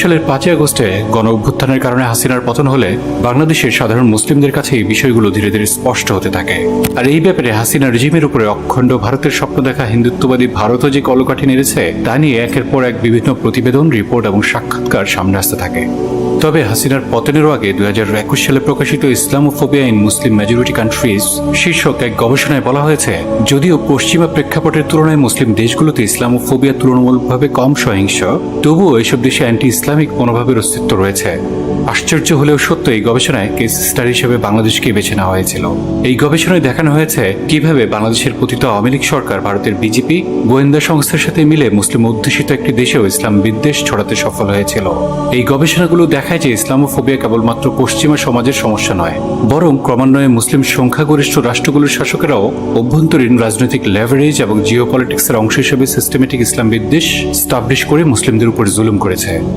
সালের পাঁচই আগস্টে গণ অভ্যুত্থানের কারণে হাসিনার পতন হলে বাংলাদেশের সাধারণ মুসলিমদের কাছে এই বিষয়গুলো ধীরে ধীরে স্পষ্ট হতে থাকে। আর এই ব্যাপারে হাসিনা রেজিমের উপরে অখণ্ড ভারতের স্বপ্ন দেখা হিন্দুত্ববাদী ভারতও যে কলকাঠি নেড়েছে, তা নিয়ে একের পর এক বিভিন্ন প্রতিবেদন, রিপোর্ট এবং সাক্ষাৎকার সামনে আসতে থাকে। তবে হাসিনার পতনেরও আগে দুই হাজার একুশ সালে প্রকাশিত Islamophobia in Muslim majority countries শীর্ষক এক গবেষণায় বলা হয়েছে, যদিও পশ্চিমা প্রেক্ষাপটের তুলনায় মুসলিম দেশগুলোতে ইসলামোফোবিয়া তুলনামূলকভাবে কম সহিংস, তবুও এসব দেশে অ্যান্টি ইসলামিক মনোভাবের অস্তিত্ব রয়েছে। আশ্চর্য হলেও সত্য, এই গবেষণায় কেস স্টাডি হিসেবে বাংলাদেশকে বেছে নেওয়া হয়েছিল। এই গবেষণায় দেখানো হয়েছে কীভাবে বাংলাদেশের পতিত আওয়ামী লীগ সরকার ভারতের বিজেপি, গোয়েন্দা সংস্থার সাথে মিলে মুসলিম অধ্যুষিত একটি দেশেও ইসলাম বিদ্বেষ ছড়াতে সফল হয়েছিল। এই গবেষণাগুলো দেখায় যে ইসলামোফোবিয়া কেবলমাত্র পশ্চিমা সমাজের সমস্যা নয়, বরং ক্রমান্বয়ে মুসলিম সংখ্যাগরিষ্ঠ রাষ্ট্রগুলোর শাসকেরাও অভ্যন্তরীণ রাজনৈতিক লেভারেজ এবং জিও পলিটিক্সের অংশ হিসেবে সিস্টেমেটিক ইসলাম বিদ্বেষ স্টাবলিশ করে মুসলিমদের উপর জুলুম করেছে। José.